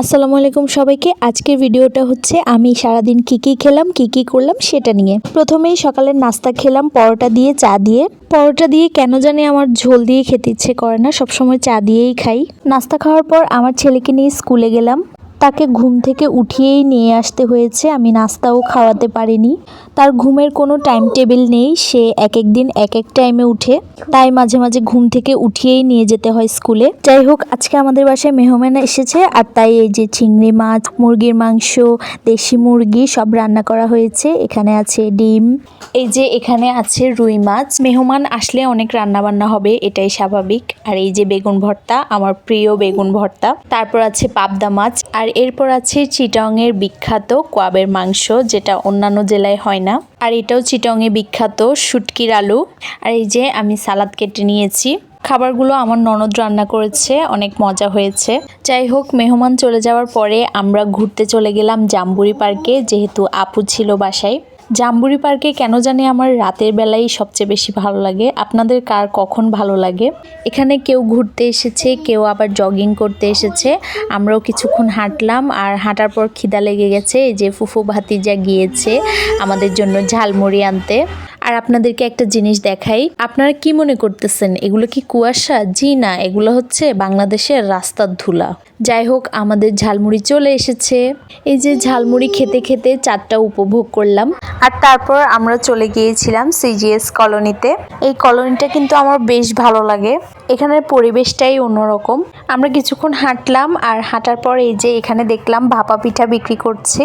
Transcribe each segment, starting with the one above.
আসসালামু আলাইকুম সবাইকে। আজকের ভিডিওটা হচ্ছে আমি সারাদিন কী কী খেলাম, কী কী করলাম সেটা নিয়ে। প্রথমেই সকালের নাস্তা খেলাম, পরোটা দিয়ে, চা দিয়ে। পরোটা দিয়ে কেন জানি আমার ঝোল দিয়ে খেতে ইচ্ছে করে না, সবসময় চা দিয়েই খাই। নাস্তা খাওয়ার পর আমার ছেলেকে নিয়ে স্কুলে গেলাম। তাকে ঘুম থেকে উঠিয়েই নিয়ে আসতে হয়েছে। আমি নাস্তাও খাওয়াতে পারিনি। তার ঘুমের কোনো টাইম টেবিল নেই। সে এক এক দিন এক এক টাইমে উঠে তাই মাঝে মাঝে ঘুম থেকে উঠিয়েই নিয়ে যেতে হয় স্কুলে। যাই হোক, আজকে আমাদের বাসায় মেহমান এসেছে আর তাই এই যে চিংড়ি মাছ, মুরগির মাংস, দেশি মুরগি সব রান্না করা হয়েছে। এখানে আছে ডিম এই যে এখানে আছে রুই মাছ। মেহমান আসলে অনেক রান্না বান্না হবে, এটাই স্বাভাবিক। আর এই যে বেগুন ভর্তা, আমার প্রিয় বেগুন ভর্তা। তারপর আছে পাবদা মাছ, আর এরপর আছে চিটংয়ের বিখ্যাত কোয়াবের মাংস, যেটা অন্যান্য জেলায় হয় না। আর এটাও চিটংয়ে বিখ্যাত শুটকির আলু। আর এই যে আমি সালাদ কেটে নিয়েছি। খাবারগুলো আমার ননদ রান্না করেছে, অনেক মজা হয়েছে। যাই হোক, মেহমান চলে যাওয়ার পরে আমরা ঘুরতে চলে গেলাম জাম্বুরি পার্কে, যেহেতু আপু ছিল বাসায়। জাম্বুরি পার্কে কেন জানি আমার রাতের বেলাই সবচেয়ে বেশি ভালো লাগে। আপনাদের কার কখন ভালো লাগে? এখানে কেউ ঘুরতে এসেছে, কেউ আবার জগিং করতে এসেছে। আমরাও কিছুক্ষণ হাঁটলাম আর হাঁটার পর খিদা লেগে গেছে, এই যে ফুফু ভাতিজা গিয়েছে আমাদের জন্য ঝালমুড়ি আনতে। আর আপনাদেরকে একটা জিনিস দেখাই। আপনারা কি মনে করতেছেন, এগুলো কি কুয়াশা? জি না, এগুলো হচ্ছে বাংলাদেশের রাস্তার ধুলা। যাই হোক, আমাদের ঝালমুড়ি চলে এসেছে। এই যে ঝালমুড়ি খেতে খেতে চারটা উপভোগ করলাম। আর তারপর আমরা চলে গিয়েছিলাম সিজিএস কলোনিতে। এই কলোনিটা কিন্তু আমার বেশ ভালো লাগে। এখানের পরিবেশটাই অন্যরকম। আমরা কিছুক্ষণ হাঁটলাম আর হাঁটার পর এই যে এখানে দেখলাম ভাপা পিঠা বিক্রি করছে।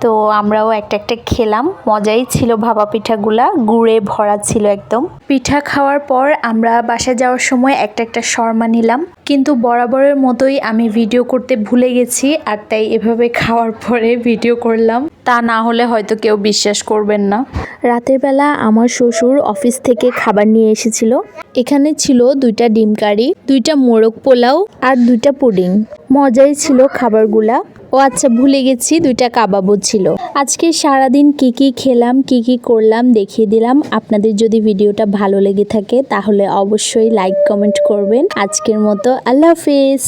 তো আমরাও একটা একটা খেলাম। মজাই ছিল ভাপা পিঠাগুলা। গুড়ে ভরা ছিল একদম। পিঠা খাওয়ার পর আমরা বাসায় যাওয়ার সময় একটা একটা শর্মা নিলাম। কিন্তু বরাবরের মতোই আমি ভিডিও করতে ভুলে গেছি আর তাই এভাবে খাওয়ার পরে ভিডিও করলাম। তা না হলে হয়তো কেউ বিশ্বাস করবেন না। রাতের বেলা আমার শ্বশুর অফিস থেকে খাবার নিয়ে এসেছিল। এখানে ছিল দুইটা ডিম কারি, দুইটা মোরগ পোলাও আর দুইটা পুডিং। মজাই ছিল খাবারগুলা। ও আচ্ছা ভুলে গেছি, দুইটা কাবাবও ছিল। আজকে সারাদিন কি কি খেলাম, কি কি করলাম দেখিয়ে দিলাম। আপনাদের যদি ভিডিওটা ভালো লেগে থাকে, তাহলে অবশ্যই লাইক কমেন্ট করবেন। আজকের মতো আল্লাহ হাফিজ।